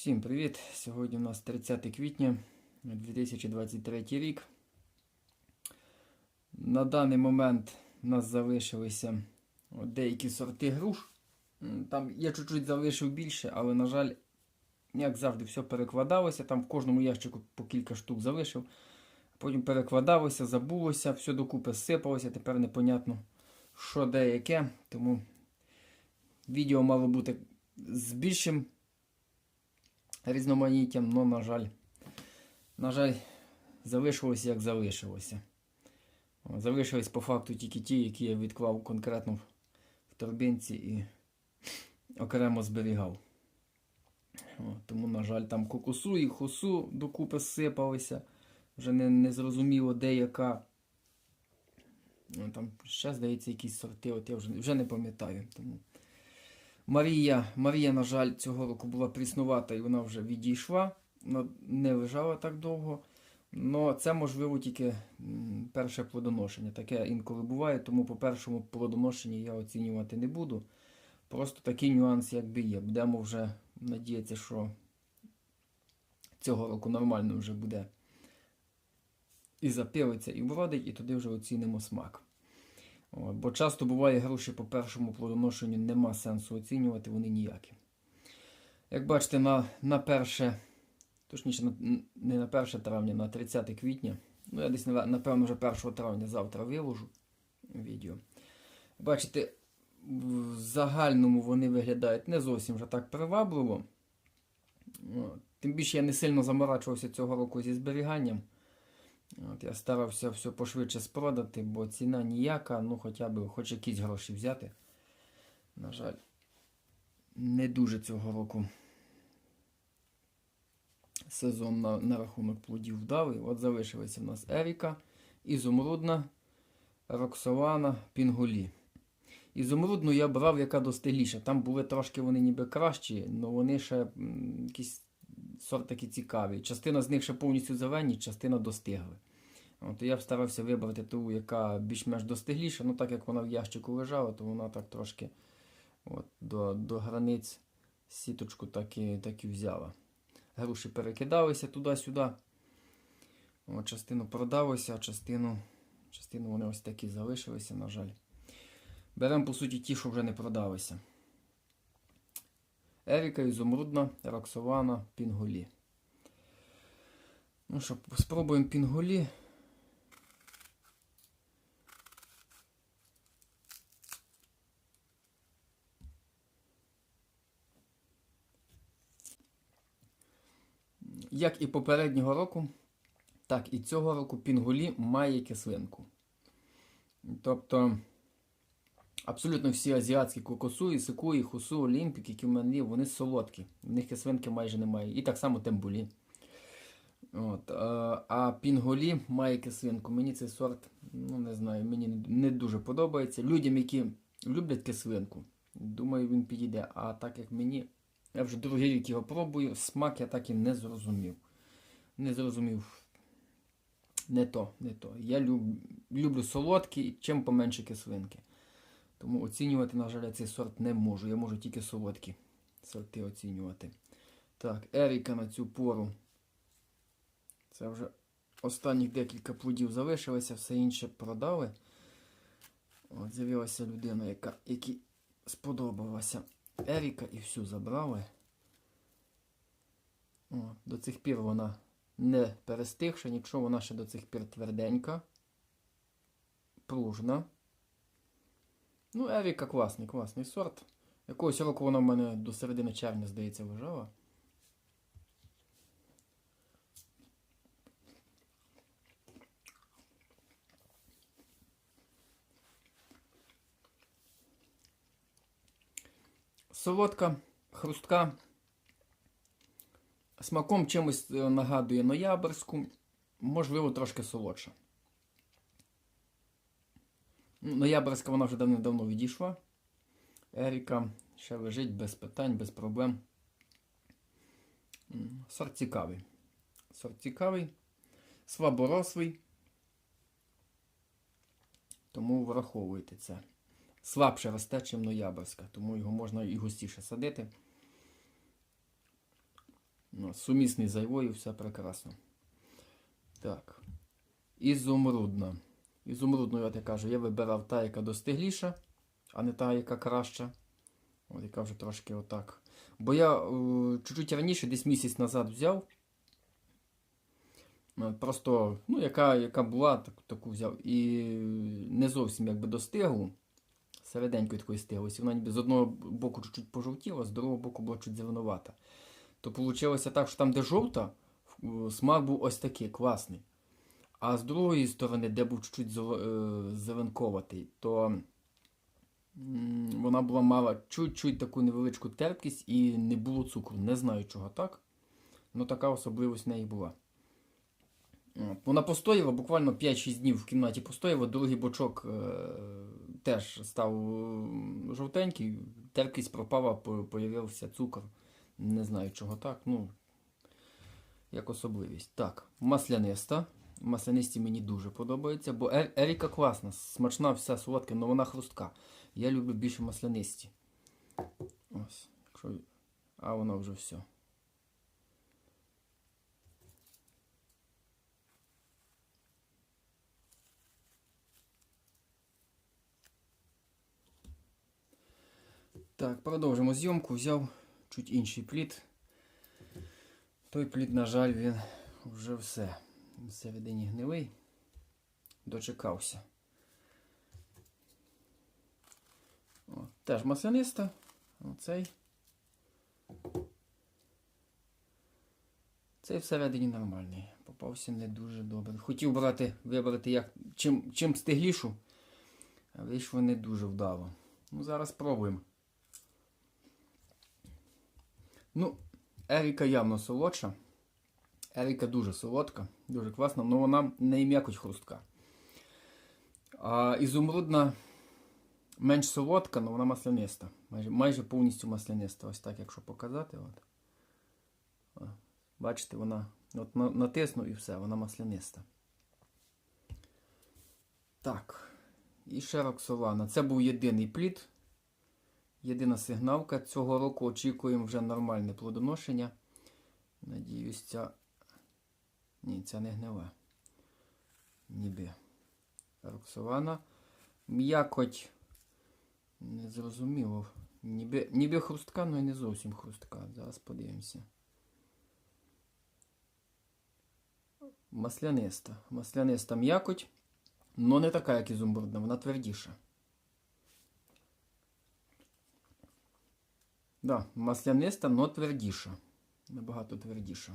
Всім привіт! Сьогодні у нас 30 квітня 2023 рік. На даний момент у нас залишилися деякі сорти груш. Там я чуть-чуть залишив більше, але, на жаль, як завжди, все перекладалося. Там в кожному ящику по кілька штук залишив. Потім перекладалося, забулося, все докупи сипалося. Тепер непонятно, що де яке. Тому відео мало бути з більшим різноманіттям, але, на жаль, на жаль, залишилося як залишилося. Залишились по факту тільки ті, які я відклав конкретно в торбинці і окремо зберігав. Тому, на жаль, там кокосу і хосу докупи сипалися. Вже не, не зрозуміло, де яка. Ну, Там ще, здається, якісь сорти, от я вже, вже не пам'ятаю. Тому... Марія, Марія, на жаль, цього року була пріснувата і вона вже відійшла. Не лежала так довго. Но це можливо тільки перше плодоношення. Таке інколи буває, тому по першому плодоношенні я оцінювати не буду. Просто такий нюанс, якби є. Будемо вже надіятися, що цього року нормально вже буде і запилиться, і вродить, і туди вже оцінимо смак. Бо часто буває груші по першому плодоношенню нема сенсу оцінювати, вони ніякі. Як бачите, на, на перше, точніше, на, не на 1 травня, на 30 квітня. Ну, я десь, напевно, вже 1 травня завтра виложу відео. Бачите, в загальному вони виглядають не зовсім вже так привабливо. Тим більше я не сильно заморачувався цього року зі зберіганням. От, я старався все пошвидше спродати, бо ціна ніяка, ну хоча б хоч якісь гроші взяти. На жаль, не дуже цього року сезон на, на рахунок плодів вдалий. От залишилися в нас Еріка, Ізумрудна, Роксолана, Пінгулі. Ізумрудну я брав, яка достигліша. Там були трошки вони ніби кращі, але вони ще якісь сорт такі цікаві. Частина з них ще повністю зелені, частина достигли. От, я старався вибрати ту, яка більш-менш достигліша. Ну, так як вона в ящику лежала, то вона так трошки от, до, до границь сіточку так і, так і взяла. Груші перекидалися туди-сюди. Частину продалося, а частину, частину вони ось такі залишилися, на жаль. Беремо, по суті, ті, що вже не продалися. Еріка, Ізумрудна, Роксована, Пінгулі. Ну що, спробуємо Пінгулі. Як і попереднього року, так і цього року Пінгулі має кислинку. Тобто абсолютно всі азіатські кокосу, ісикуї, хусу, олімпік, в мене вони солодкі. В них кислинки майже немає. І так само тембулі. От, а, а пінголі має кислинку. Мені цей сорт, ну не знаю, мені не дуже подобається. Людям, які люблять кислинку, думаю, він підійде. А так як мені, я вже другий рік його пробую, смак я так і не зрозумів. Не зрозумів. Не то, не то. Я люб, люблю солодкі, чим поменше кислинки. Тому оцінювати, на жаль, цей сорт не можу. Я можу тільки солодкі сорти оцінювати. Так, Еріка на цю пору. Це вже останніх декілька плодів залишилося, все інше продали. От з'явилася людина, яка, якій сподобалася Еріка і всю забрали. О, до цих пір вона не перестигша, нічого, вона ще до цих пір тверденька, пружна. Ну, Еріка класний, класний сорт. Якогось року вона в мене до середини червня, здається, лежала. Солодка, хрустка. Смаком чимось е, нагадує ноябрьську, можливо, трошки солодша. Ну, Ноябрьська вона вже давно-давно відійшла. Еріка ще лежить без питань, без проблем. Сорт цікавий. Сорт цікавий, слаборослий. Тому враховуйте це. Слабше росте, чим ноябрьська, тому його можна і густіше садити. Ну, сумісний з айвою, все прекрасно. Так. Ізумрудна. Ізумрудну, от я кажу, я вибирав та, яка достигліша, а не та, яка краща. От яка вже трошки отак. Бо я е, чуть-чуть раніше, десь місяць назад взяв. Е, Просто, ну, яка, яка була, так, таку взяв. І не зовсім якби достиглу. Середенької такої стиглості. Вона ніби з одного боку чуть-чуть пожовтіла, з другого боку була чуть зеленувата. То вийшло так, що там, де жовта, смак був ось такий, класний. А з другої сторони, де був чуть-чуть е, зеленковатий, то вона була мала чуть-чуть таку невеличку терпкість і не було цукру. Не знаю чого так. Ну така особливість в неї була. Вона постояла буквально 5-6 днів в кімнаті постояла, другий бочок е, теж став е, жовтенький, терпкість пропала, по- появився цукор. Не знаю чого так. Ну, як особливість. Так, масляниста. Маслянисті мені дуже подобається, бо Еріка класна, смачна, вся солодка, але вона хрустка. Я люблю більше маслянисті. Ось. Якщо... А воно вже все. Так, продовжимо зйомку. Взяв чуть інший плід. Той плід, на жаль, він вже все. Всередині гнилий. Дочекався. О, теж масляниста. Оцей. Цей всередині нормальний. Попався не дуже добре. Хотів брати, вибрати як, чим, чим стиглішу, а вийшло не дуже вдало. Ну, зараз спробуємо. Ну, Еріка явно солодша. Еріка дуже солодка, дуже класна, але вона не м'якоть хрустка. А ізумрудна менш солодка, але вона масляниста. Майже, майже повністю масляниста. Ось так, якщо показати. От. Бачите, вона от на- натисну і все, вона масляниста. Так. І ще Роксолана. Це був єдиний плід. Єдина сигналка. Цього року очікуємо вже нормальне плодоношення. Надіюсь, ця. Ні, ця не гнила. Ніби. Роксолана. М'якоть. Не зрозуміло. Ніби, ніби хрустка, але не зовсім хрустка. Зараз подивимося. Масляниста. Масляниста м'якоть, але не така, як ізумрудна, вона твердіша. Да, масляниста, но твердіша. Набагато твердіша.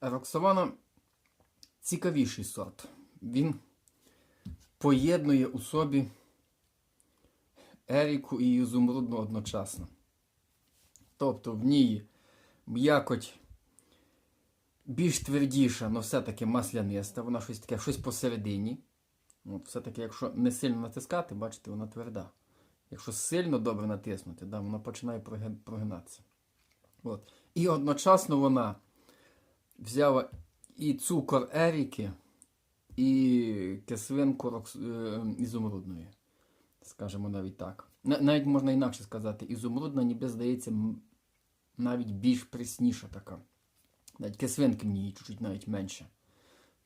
Роксолана цікавіший сорт. Він поєднує у собі Еріку і ізумрудну одночасно. Тобто в ній м'якоть більш твердіша, але все-таки масляниста, вона щось таке, щось посередині. От, все-таки, якщо не сильно натискати, бачите, вона тверда. Якщо сильно добре натиснути, да, вона починає прогинатися. От. І одночасно вона взяла і цукор Еріки, і кислинку е, ізумрудної. Скажемо навіть так. Навіть можна інакше сказати, ізумрудна ніби здається навіть більш пресніша така. Навіть кислинки в ній чуть-чуть навіть менше.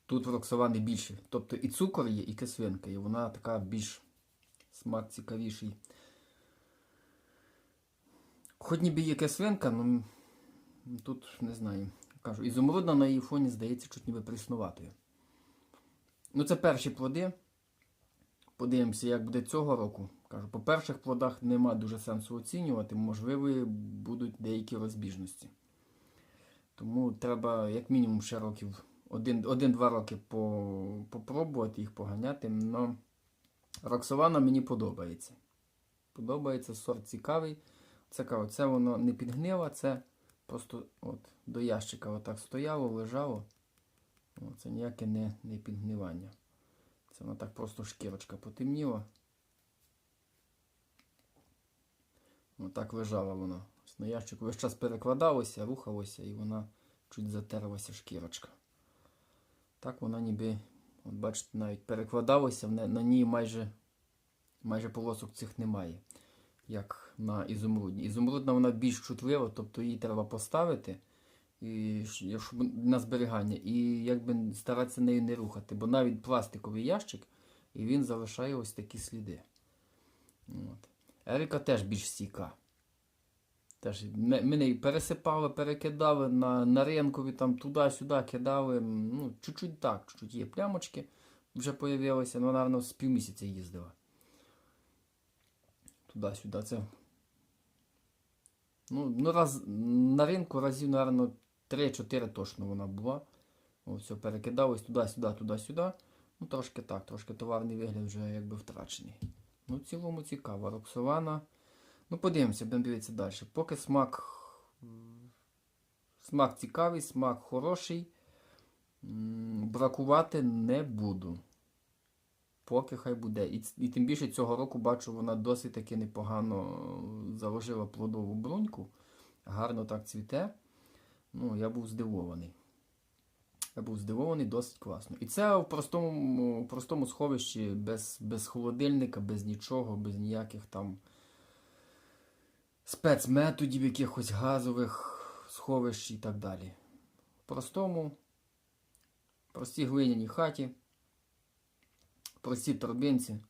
Тут в Роксолани більше. Тобто і цукор є, і кислинка, і вона така більш смак цікавіший. Хоч ніби є кислинка, ну тут не знаю. Кажу, ізумрудна на її фоні здається чуть ніби пріснуватою. Ну, це перші плоди. Подивимося, як буде цього року. Кажу, по перших плодах нема дуже сенсу оцінювати, можливі будуть деякі розбіжності. Тому треба, як мінімум, ще років один- один-два роки по, попробувати їх поганяти. Но Роксолана мені подобається. Подобається сорт цікавий. Це кажу, це воно не підгнило, це просто от до ящика отак стояло, лежало. Це ніяке не, не підгнивання. Це воно так просто шкірочка потемніла. Отак лежало воно На ящику весь час перекладалося, рухалося і вона чуть затерлася шкірочка. Так вона ніби, от бачите, навіть перекладалося, на ній майже, майже полосок цих немає, як на ізумрудній. Ізумрудна вона більш чутлива, тобто її треба поставити і, щоб на зберігання, і якби старатися нею не рухати, бо навіть пластиковий ящик, і він залишає ось такі сліди. От. Ерика теж більш стійка. Теж ми, ми неї пересипали, перекидали на, на ринкові, там туди-сюди кидали. Ну, чуть-чуть так, чуть-чуть є плямочки вже появилися, ну, напевно, з півмісяця їздила. Туди-сюди. Це. Ну, ну раз, на ринку разів, напевно, 3-4 точно вона була. О, все, перекидалось туди-сюди, туди-сюди. Ну, трошки так, трошки товарний вигляд вже якби втрачений. Ну, в цілому цікаво. Роксована. Ну, подивимося, будемо дивитися далі. Поки смак. Смак цікавий, смак хороший. Бракувати не буду. Поки хай буде. І, і тим більше цього року бачу, вона досить таки непогано е, заложила плодову бруньку. Гарно так цвіте. Ну, я був здивований. Я був здивований, досить класно. І це в простому, в простому сховищі, без, без холодильника, без нічого, без ніяких там спецметодів, якихось газових сховищ і так далі. В простому, простій глиняній хаті, простій торбинці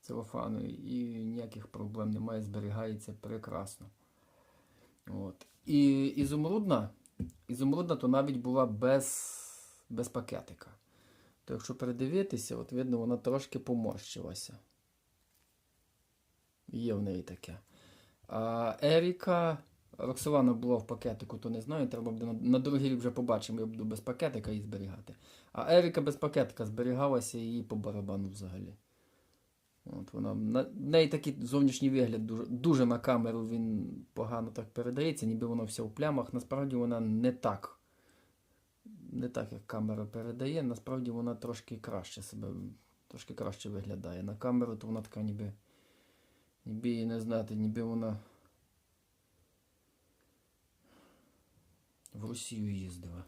целофановій і ніяких проблем немає, зберігається прекрасно. От. І ізумрудна, ізумрудна то навіть була без, без пакетика. То якщо передивитися, от видно, вона трошки поморщилася. Є в неї таке. А Еріка, Роксолана була в пакетику, то не знаю, треба буде на, на другий рік вже побачимо, я буду без пакетика її зберігати. А Еріка без пакетика зберігалася їй по барабану взагалі. От вона, на в неї такий зовнішній вигляд дуже, дуже на камеру він погано так передається, ніби воно все в плямах. Насправді вона не так. Не так, як камера передає. Насправді вона трошки краще себе, трошки краще виглядає. На камеру то вона така ніби. Ніби її не знати, ніби вона в Росію їздила.